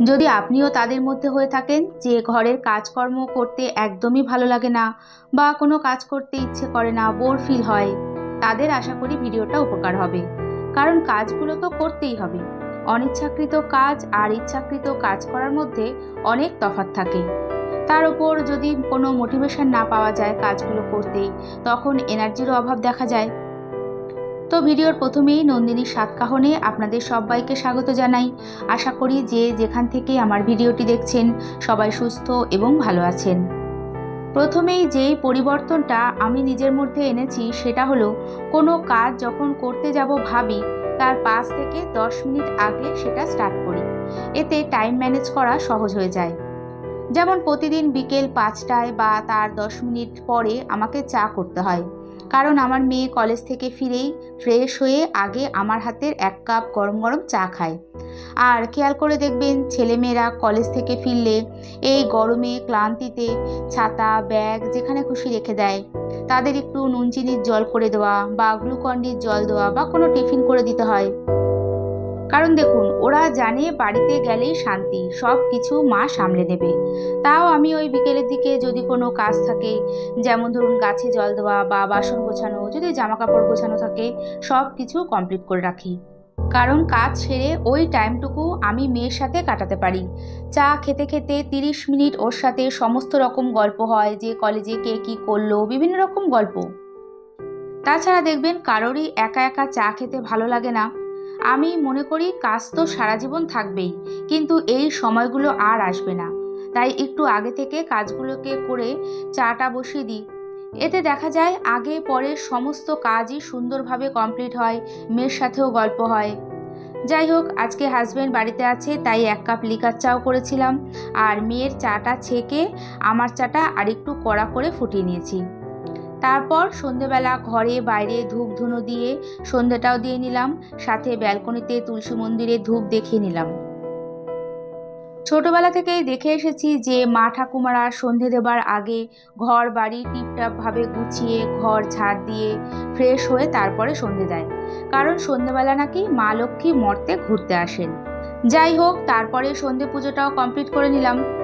যদি আপনিও তাদের মধ্যে হয়ে থাকেন যে ঘরের কাজকর্ম করতে একদমই ভালো লাগে না বা কোনো কাজ করতে ইচ্ছে করে না, বোর ফিল হয়, তাদের আশা করি ভিডিওটা উপকার হবে। কারণ কাজগুলো তো করতেই হবে। অনিচ্ছাকৃত কাজ আর ইচ্ছাকৃত কাজ করার মধ্যে অনেক তফাৎ থাকে। তার উপর যদি কোনো মোটিভেশন না পাওয়া যায় কাজগুলো করতে, তখন এনার্জিরও অভাব দেখা যায়। তো ভিডিওর প্রথমেই নন্দিনীর সাতকাহনে আপনাদের সবাইকে স্বাগত জানাই। আশা করি যে যেখান থেকে আমার ভিডিওটি দেখছেন, সবাই সুস্থ এবং ভালো আছেন। প্রথমেই যেই পরিবর্তনটা আমি নিজের মধ্যে এনেছি সেটা হলো, কোনো কাজ যখন করতে যাব ভাবি, তার পাঁচ থেকে দশ মিনিট আগে সেটা স্টার্ট করি। এতে টাইম ম্যানেজ করা সহজ হয়ে যায়। যেমন প্রতিদিন বিকেল পাঁচটায় বা তার দশ মিনিট পরে আমাকে চা করতে হয়। কারণ আমার মেয়ে কলেজ থেকে ফিরেই ফ্রেশ হয়ে আগে আমার হাতের এক কাপ গরম গরম চা খায়। আর খেয়াল করে দেখবেন ছেলেমেয়েরা কলেজ থেকে ফিরলে এই গরমে, ক্লান্তিতে ছাতা, ব্যাগ যেখানে খুশি রেখে দেয়, তাদের একটু নুন চিনির জল করে দেওয়া বা গ্লুকন্ডির জল দেওয়া বা কোনো টিফিন করে দিতে হয়। কারণ দেখুন, ওরা জানে বাড়িতে গেলেই শান্তি, সব কিছু মা সামলে নেবে তাও আমি ওই বিকেলের দিকে যদি কোনো কাজ থাকে, যেমন ধরুন গাছে জল দেওয়া বা বাসন গোছানো, যদি জামা কাপড় গোছানো থাকে, সব কিছু কমপ্লিট করে রাখি। কারণ কাজ সেরে ওই টাইমটুকু আমি মেয়ের সাথে কাটাতে পারি। চা খেতে খেতে তিরিশ মিনিট ওর সাথে সমস্ত রকম গল্প হয়, যে কলেজে কে কী করল, বিভিন্ন রকম গল্প। তাছাড়া দেখবেন কারোরই একা একা চা খেতে ভালো লাগে না। আমি মনে করি কাজ তো সারা জীবন থাকবেই, কিন্তু এই সময়গুলো আর আসবে না। তাই একটু আগে থেকে কাজগুলোকে করে চাটা বসিয়ে দিই। এতে দেখা যায় আগে পরে সমস্ত কাজই সুন্দরভাবে কমপ্লিট হয়, মেয়ের সাথেও গল্প হয়। যাই হোক, আজকে হাজব্যান্ড বাড়িতে আছে, তাই এক কাপ লিকার চাও করেছিলাম। আর মেয়ের চাটা ছেঁকে আমার চাটা আরেকটু কড়া করে ফুটিয়ে নিয়েছি। তারপর সন্ধেবেলা ঘরে, বাইরে ধূপ ধুনো দিয়ে সন্ধেটাও দিয়ে নিলাম, সাথে ব্যালকনিতে তুলসী মন্দিরে ধূপ দেখিয়ে নিলাম। ছোটবেলা থেকেই দেখে এসেছি যে মা ঠাকুমারা সন্ধে দেবার আগে ঘর, বাড়ি টিপটাপভাবে গুছিয়ে, ঘর ঝাড় দিয়ে ফ্রেশ হয়ে তারপরে সন্ধে দেয়। কারণ সন্ধেবেলা নাকি মা লক্ষ্মী মর্তে ঘুরতে আসেন। যাই হোক, তারপরে সন্ধে পুজোটাও কমপ্লিট করে নিলাম।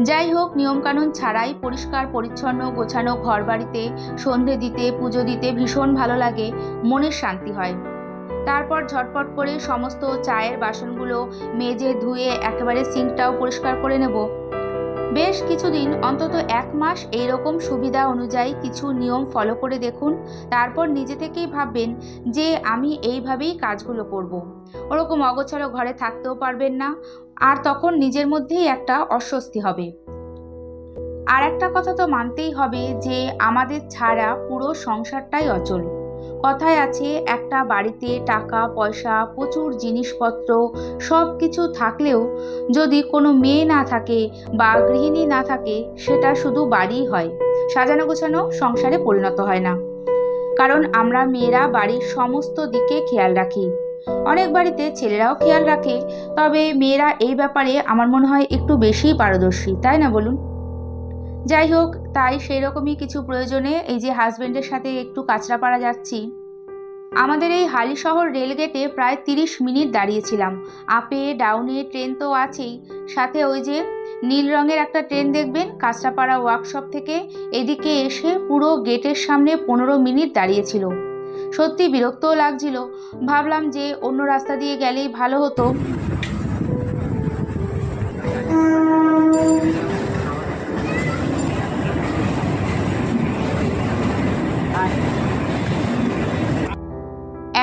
যাই হোক, নিয়মকানুন ছাড়াই পরিষ্কার, পরিচ্ছন্ন, গোছানো ঘর বাড়িতে সন্ধে দিতে, পুজো দিতে ভীষণ ভালো লাগে, মনের শান্তি হয় তারপর ঝটপট করে সমস্ত চায়ের বাসনগুলো মেজে ধুয়ে একেবারে সিঙ্কটাও পরিষ্কার করে নেব বেশ কিছুদিন, অন্তত এক মাস এইরকম সুবিধা অনুযায়ী কিছু নিয়ম ফলো করে দেখুন, তারপর নিজে থেকেই ভাববেন যে আমি এইভাবেই কাজগুলো করব। ওরকম অগোছালো ঘরে থাকতেও পারবেন না আর তখন নিজের মধ্যেই একটা অস্বস্তি হবে। আর একটা কথা তো মানতেই হবে যে, আমাদের ছাড়া পুরো সংসারটাই অচল। কথায় আছে, একটা বাড়িতে টাকা, পয়সা, প্রচুর জিনিসপত্র সব কিছু থাকলেও যদি কোনো মেয়ে না থাকে বা গৃহিণী না থাকে, সেটা শুধু বাড়িই হয়। সাজানো গোছানো সংসারে পরিণত হয় না। কারণ আমরা মেয়েরা বাড়ির সমস্ত দিকে খেয়াল রাখি। অনেক বাড়িতে ছেলেরাও খেয়াল রাখে। তবে মেয়েরা এই ব্যাপারে আমার মনে হয় একটু বেশিই পারদর্শী, তাই না বলুন? যাই হোক, তাই সেই রকমই কিছু প্রয়োজনে এই যে হাজব্যান্ডের সাথে একটু কাঁচরাপাড়া যাচ্ছি। আমাদের এই হালি শহর রেলগেটে প্রায় তিরিশ মিনিট দাঁড়িয়েছিলাম। আপে, ডাউনে ট্রেন তো আছেই। সাথে ওই যে নীল রঙের একটা ট্রেন দেখবেন কাঁচরাপাড়া ওয়ার্কশপ থেকে। এদিকে এসে পুরো গেটের সামনে পনেরো মিনিট দাঁড়িয়েছিল। সত্যি বিরক্তও লাগছিল। ভাবলাম যে অন্য রাস্তা দিয়ে গেলেই ভালো হতো।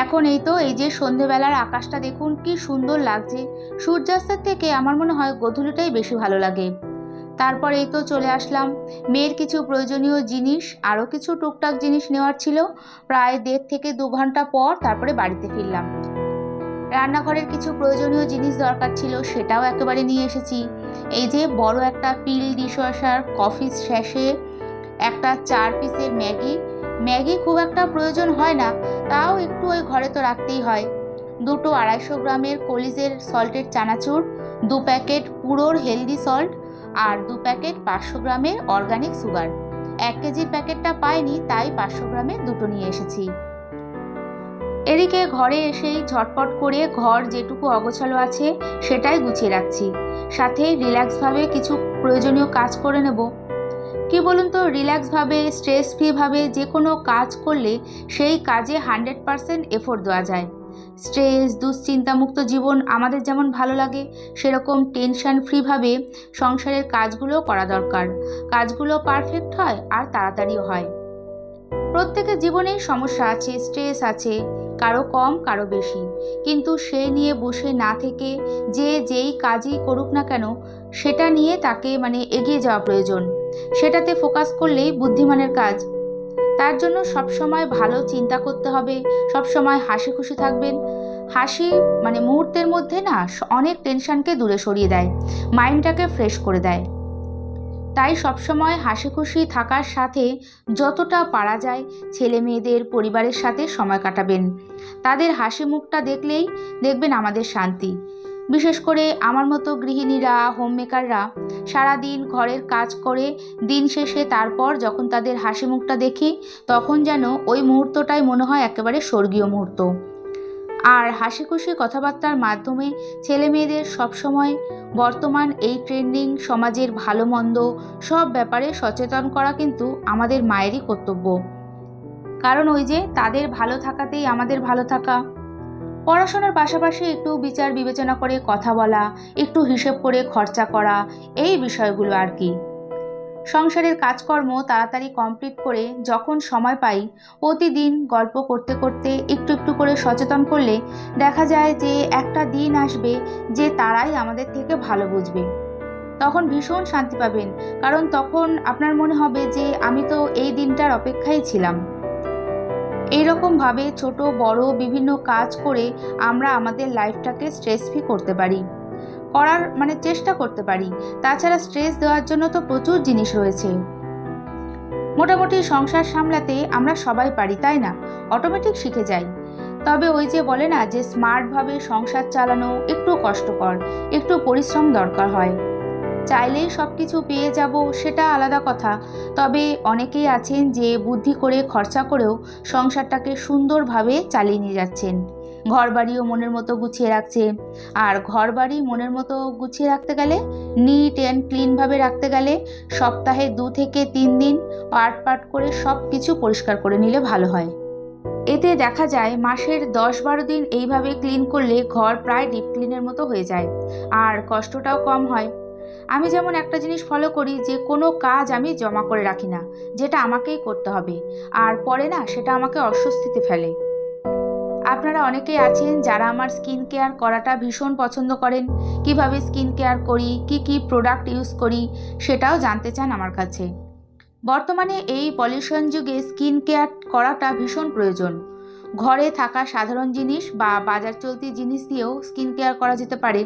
এখন এই তো, এই যে সন্ধেবেলার আকাশটা দেখুন, কি সুন্দর লাগছে। সূর্যাস্তের থেকে আমার মনে হয় গধূলিটাই বেশি ভালো লাগে। তারপর এই তো চলে আসলাম। মেয়ের কিছু প্রয়োজনীয় জিনিস, আরও কিছু টুকটাক জিনিস নেওয়ার ছিল। প্রায় দেড় থেকে দু ঘণ্টা পর তারপরে বাড়িতে ফিরলাম। রান্নাঘরের কিছু প্রয়োজনীয় জিনিস দরকার ছিল, সেটাও একেবারে নিয়ে এসেছি। এই যে বড় একটা পিল ডিশওয়াশার কফি শেষে একটা চার পিসের ম্যাগি। ম্যাগি খুব একটা প্রয়োজন হয় না, তাও একটু ওই ঘরে তো রাখতেই হয়। দুটো আড়াইশো গ্রামের কলিজের সল্টের চানাচুর, দু প্যাকেট পুরোর হেলদি সল্ট আর দু প্যাকেট পাঁচশো গ্রামের অর্গানিক সুগার। এক কেজির প্যাকেটটা পাইনি, তাই পাঁচশো গ্রামে দুটো নিয়ে এসেছি। এদিকে ঘরে এসেই ঝটপট করে ঘর যেটুকু অগোছালো আছে, সেটাই গুছিয়ে রাখছি। সাথে রিল্যাক্সভাবে কিছু প্রয়োজনীয় কাজ করে নেব। কি বলুন তো, রিল্যাক্সভাবে, স্ট্রেস ফ্রিভাবে যে কোনো কাজ করলে সেই কাজে হান্ড্রেড পারসেন্ট এফোর্ট দেওয়া যায়। স্ট্রেস, দুশ্চিন্তামুক্ত জীবন আমাদের যেমন ভালো লাগে, সেরকম টেনশন ফ্রিভাবে সংসারের কাজগুলো করা দরকার। কাজগুলো পারফেক্ট হয় আর তাড়াতাড়িও হয়। প্রত্যেকের জীবনেই সমস্যা আছে, স্ট্রেস আছে, কারও কম, কারও বেশি। কিন্তু সে নিয়ে বসে না থেকে, যে যেই কাজই করুক না কেন, সেটা নিয়ে তাকে মানে এগিয়ে যাওয়া প্রয়োজন। সেটাতে ফোকাস করলেই বুদ্ধিমানের কাজ তার জন্য সবসময় ভালো চিন্তা করতে হবে, সবসময় হাসি খুশি থাকবেন। হাসি মানে মুহূর্তের মধ্যে না অনেক টেনশনকে দূরে সরিয়ে দেয়, মাইন্ডটাকে ফ্রেশ করে দেয়। তাই সবসময় হাসি খুশি থাকার সাথে যতটা পারা যায় ছেলে মেয়েদের পরিবারের সাথে সময় কাটাবেন। তাদের হাসি মুখটা দেখলেই দেখবেন আমাদের শান্তি। বিশেষ করে আমার মতো গৃহিণীরা হোম মেকাররা সারাদিন ঘরের কাজ করে, দিন শেষে তারপর যখন তাদের হাসি মুখটা দেখি, তখন যেন ওই মুহূর্তটাই মনে হয় একেবারে স্বর্গীয় মুহূর্ত। আর হাসি খুশি কথাবার্তার মাধ্যমে ছেলে মেয়েদের সবসময় বর্তমান এই ট্রেন্ডিং সমাজের ভালো মন্দ সব ব্যাপারে সচেতন করা কিন্তু আমাদের মায়েরই কর্তব্য। কারণ ওই যে তাদের ভালো থাকাতেই আমাদের ভালো থাকা। পড়াশোনার পাশাপাশি একটু বিচার বিবেচনা করে কথা বলা, একটু হিসেব করে খরচা করা, এই বিষয়গুলো আর কি। সংসারের কাজকর্ম তাড়াতাড়ি কমপ্লিট করে যখন সময় পাই, প্রতিদিন গল্প করতে করতে একটু একটু করে সচেতন করলে দেখা যায় যে একটা দিন আসবে যে তারাই আমাদের থেকে ভালো বুঝবে। তখন ভীষণ শান্তি পাবেন, কারণ তখন আপনার মনে হবে যে আমি তো এই দিনটার অপেক্ষায় ছিলাম। এইরকমভাবে ছোট, বড় বিভিন্ন কাজ করে আমরা আমাদের লাইফটাকে স্ট্রেস ফ্রি করতে পারি। করার মানে চেষ্টা করতে পারি। তাছাড়া স্ট্রেস দেওয়ার জন্য তো প্রচুর জিনিস রয়েছে। মোটামুটি সংসার সামলাতে আমরা সবাই পারি, তাই না? অটোমেটিক শিখে যাই। তবে ওই যে বলে না যে স্মার্টভাবে সংসার চালানো একটু কষ্টকর, একটু পরিশ্রম দরকার হয়। চাইলেই সব কিছু পেয়ে যাব সেটা আলাদা কথা। তবে অনেকেই আছেন যে বুদ্ধি করে খরচা করেও সংসারটাকে সুন্দরভাবে চালিয়ে নিয়ে যাচ্ছেন। ঘর বাড়িও মনের মতো গুছিয়ে রাখছে। আর ঘর বাড়ি মনের মতো গুছিয়ে রাখতে গেলে নিট অ্যান্ড ক্লিনভাবে রাখতে গেলে সপ্তাহে দু থেকে তিন দিন পাট পাট করে সব কিছু পরিষ্কার করে নিলে ভালো হয়। এতে দেখা যায় মাসের দশ বারো দিন এইভাবে ক্লিন করলে ঘর প্রায় ডিপ ক্লিনের মতো হয়ে যায়। আর কষ্টটাও কম হয়। আমি যেমন একটা জিনিস ফলো করি যে কোনো কাজ আমি জমা করে রাখি না, যেটা আমাকেই করতে হবে। আর পরে না সেটা আমাকে অস্বস্তিতে ফেলে। আপনারা অনেকেই আছেন যারা আমার স্কিন কেয়ার করাটা ভীষণ পছন্দ করেন। কীভাবে স্কিন কেয়ার করি, কি কি প্রোডাক্ট ইউজ করি, সেটাও জানতে চান আমার কাছে। বর্তমানে এই পলিউশন যুগে স্কিন কেয়ার করাটা ভীষণ প্রয়োজন। ঘরে থাকা সাধারণ জিনিস বা বাজার চলতি জিনিস দিয়েও স্কিন কেয়ার করা যেতে পারে।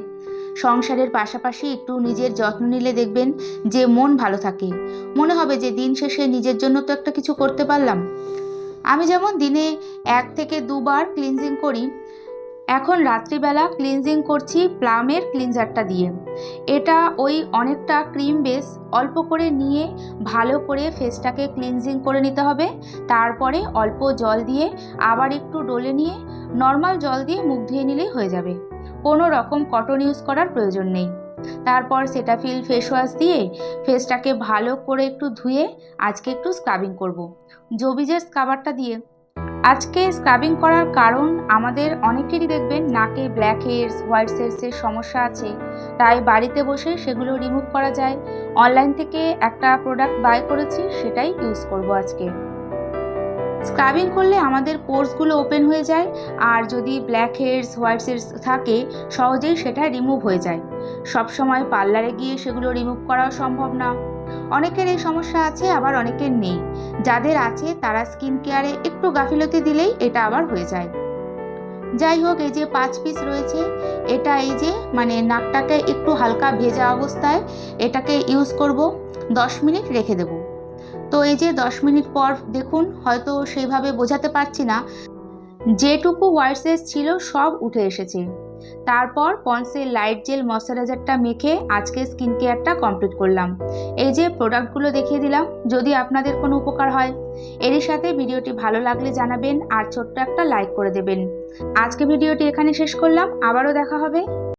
সংসারের পাশাপাশি একটু নিজের যত্ন নিলে দেখবেন যে মন ভালো থাকে। মনে হবে যে দিন শেষে নিজের জন্য তো একটা কিছু করতে পারলাম। আমি যেমন দিনে এক থেকে দুবার ক্লিনজিং করি, এখন রাত্রিবেলা ক্লিনজিং করছি প্লামের ক্লিনজারটা দিয়ে। এটা ওই অনেকটা ক্রিম বেস অল্প করে নিয়ে ভালো করে ফেসটাকে ক্লিনজিং করে নিতে হবে। তারপরে অল্প জল দিয়ে আবার একটু ডলে নিয়ে নর্মাল জল দিয়ে মুখ ধুয়ে নিলেই হয়ে যাবে। কোনো রকম কটন ইউজ করার প্রয়োজন নেই। তারপর সেটাফিল ফেস ওয়াশ দিয়ে ফেসটাকে ভালো করে একটু ধুয়ে আজকে একটু স্ক্রাবিং করব। জবিজের স্ক্রাবারটা দিয়ে। আজকে স্ক্রাবিং করার কারণ আমাদের অনেকেরই দেখবেন নাকে ব্ল্যাক হেয়ার্স হোয়াইট হেয়ার্সের সমস্যা আছে। তাই বাড়িতে বসে সেগুলো রিমুভ করা যায়। অনলাইন থেকে একটা প্রোডাক্ট বাই করেছি, সেটাই ইউজ করব আজকে। স্ক্রাবিং করলে আমাদের পোর্সগুলো ওপেন হয়ে যায়, আর যদি ব্ল্যাক হেডস হোয়াইট হেডস থাকে, সহজেই সেটা রিমুভ হয়ে যায়। সব সময় পার্লারে গিয়ে সেগুলো রিমুভ করাও সম্ভব না। অনেকের এই সমস্যা আছে, আবার অনেকের নেই। যাদের আছে, তারা স্কিন কেয়ারে একটু গাফিলতি দিলেই এটা আবার হয়ে যায়। যাই হোক, এই যে পাঁচ পিস রয়েছে, এটা এই যে মানে নাকটাকে একটু হালকা ভেজা অবস্থায় এটাকে ইউজ করব, দশ মিনিট রেখে দেবো। তো এই যে দশ মিনিট পর দেখুন, হয়তো সেইভাবে বোঝাতে পারছি না। যেটুকু হোয়াইটসেস ছিল সব উঠে এসেছে। তারপর পন্সের লাইট জেল ময়শ্চারাইজারটা মেখে আজকে স্কিন কেয়ারটা কমপ্লিট করলাম। এই যে প্রোডাক্টগুলো দেখিয়ে দিলাম, যদি আপনাদের কোনো উপকার হয়। এরই সাথে ভিডিওটি ভালো লাগলে জানাবেন আর ছোট্ট একটা লাইক করে দেবেন। আজকে ভিডিওটি এখানে শেষ করলাম, আবারও দেখা হবে।